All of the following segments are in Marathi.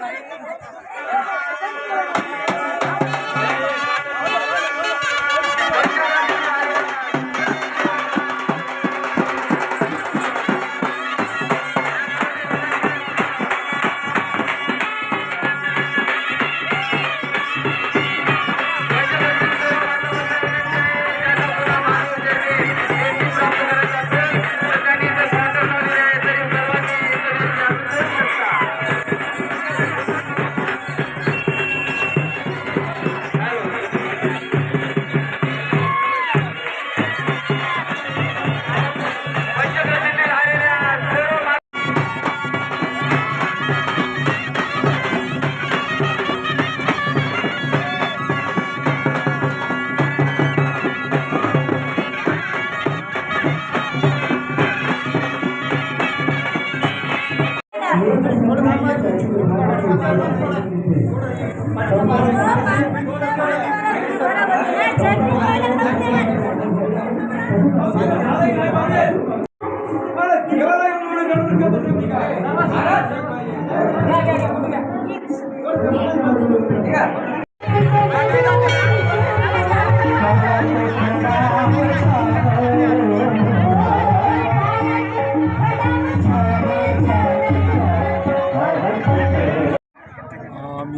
अं, मी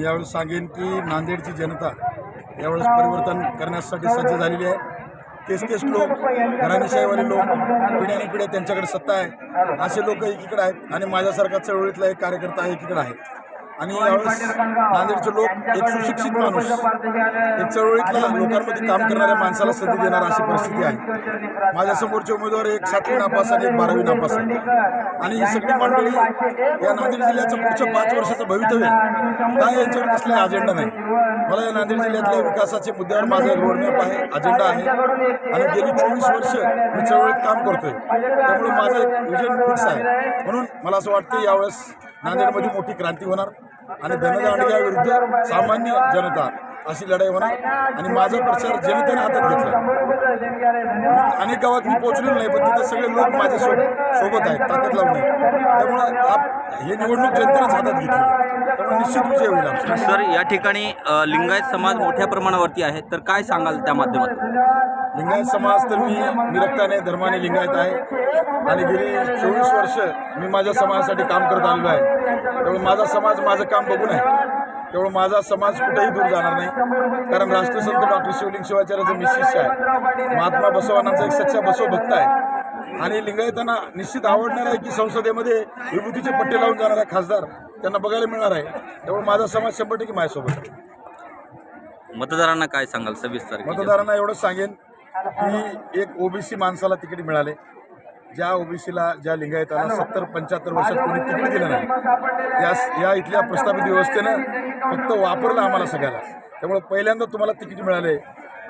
यावेळी सांगेन की नांदेडची जनता यावेळेस परिवर्तन करण्यासाठी सज्ज झालेली आहे. तेच तेच लोक घराणेशाहीवाले लोक पिढ्याने पिढ्या त्यांच्याकडे सत्ता आहे. असे लोक एकीकडे आहेत आणि माझ्यासारखा चळवळीतला एक कार्यकर्ता एकीकडे आहे. आणि यावेळेस नांदेडचे लोक एक सुशिक्षित माणूस. एक चळवळीतल्या लोकांमध्ये काम करणाऱ्या माणसाला संधी देणार अशी परिस्थिती आहे. माझ्या समोरचे उमेदवार एक सातवी नापास आणि एक बारावी नापास. आहे आणि ही सगळी मंडळी या नांदेड जिल्ह्याचं पुढच्या पाच वर्षाचं भवितव्य काय यांच्यावर कसला अजेंडा नाही. मला या नांदेड जिल्ह्यातल्या विकासाच्या मुद्द्यावर माझा एक रोडमॅप आहे अजेंडा आहे. आणि गेली चोवीस वर्ष मी चळवळीत काम करतोय. त्यामुळे माझं एक विजन फिक्स आहे. म्हणून मला असं वाटतं यावेळेस नांदेडमध्ये मोठी क्रांती होणार. आणि धनदांडग्याविरुद्ध सामान्य जनता अशी लढाई होणार आणि माझा प्रचार जनतेने हातात घेतला. अनेक गावात मी पोहोचलेलो नाही पण तिथे सगळे लोक माझ्या सोबत आहेत ताकद लावून. त्यामुळे आप- हे निवडणूक जनतेनेच हातात घेतली. त्यामुळे निश्चित विजय होईल आमचा. सर या ठिकाणी अ, लिंगायत समाज मोठ्या प्रमाणावरती आहे तर काय सांगाल त्या माध्यमातून? लिंगायत समाज तर मी मी रक्ताने धर्माने लिंगायत आहे. आणि गेली चोवीस वर्ष मी माझ्या समाजासाठी काम करत आलेलो आहे. त्यामुळे माझा समाज माझं काम बघून आहे. त्यामुळे माझा समाज कुठेही दूर जाणार नाही. कारण राष्ट्रसंत डॉक्टर शिवलिंग शिवाचार्याचं मी शिष्य आहे. महात्मा बसवानांचा एक सच्चा बसव भक्त आहे. आणि लिंगायतांना निश्चित आवडणार आहे की संसदेमध्ये विभूतीचे पट्टे लावून जाणारा खासदार त्यांना बघायला मिळणार आहे. त्यामुळे माझा समाज शंभर टक्के माझ्यासोबत मतदारांना काय सांगाल सव्वीस तारखेच्या? मतदारांना एवढंच सांगेन की एक ओबीसी माणसाला तिकीट मिळाले. ज्या ओबीसीला ज्या लिंगायताला सत्तर पंच्याहत्तर वर्षात कोणी तिकीट दिलं नाही या या इथल्या प्रस्थापित व्यवस्थेनं फक्त वापरलं आम्हाला सगळ्याला. त्यामुळे पहिल्यांदा तुम्हाला तिकीट मिळाले.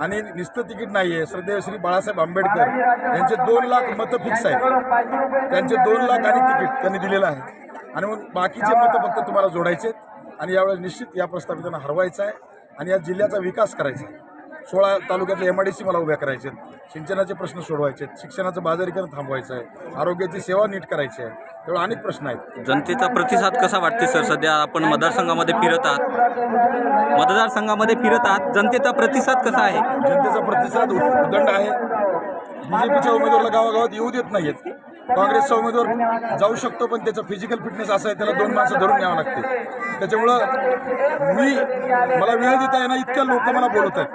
आणि नुसतं तिकीट नाही आहे श्रद्धेय श्री बाळासाहेब आंबेडकर यांचे दोन लाख मतं फिक्स आहेत. त्यांचे दोन लाख आणि तिकीट त्यांनी दिलेलं आहे. आणि मग बाकीचे मतं फक्त तुम्हाला जोडायचे आहेत. आणि यावेळेस निश्चित या प्रस्तावितांना हरवायचं आहे आणि या जिल्ह्याचा विकास करायचा आहे. सोळा तालुक्यातले एम आय डी सी मला उभ्या करायचे आहेत. सिंचनाचे प्रश्न सोडवायचे आहेत. शिक्षणाचं बाजारीकरण थांबवायचं आहे. आरोग्याची सेवा नीट करायची आहे. तेवढे अनेक प्रश्न आहेत. जनतेचा प्रतिसाद कसा वाटते सर? सध्या आपण मतदारसंघामध्ये फिरत आहात. मतदारसंघामध्ये फिरत आहात. जनतेचा प्रतिसाद कसा आहे? जनतेचा प्रतिसाद उद- उदंड आहे. बीजेपीच्या उमेदवाराला गावागावात येऊ देत नाहीत काँग्रेसचा उमेदवार जाऊ शकतो पण त्याचा फिजिकल फिटनेस असं आहे त्याला दोन माणसं धरून न्यावं लागते. त्याच्यामुळं मी मला वेळ देता येणार इतक्या लोक मला बोलत आहेत.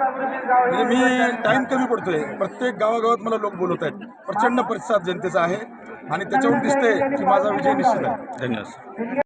म्हणजे मी टाइम कमी पडतोय. प्रत्येक गावागावात मला लोक बोलत आहेत. प्रचंड प्रतिसाद जनतेचा आहे. आणि त्याच्यावरून दिसतंय की माझा विजय निश्चित आहे. धन्यवाद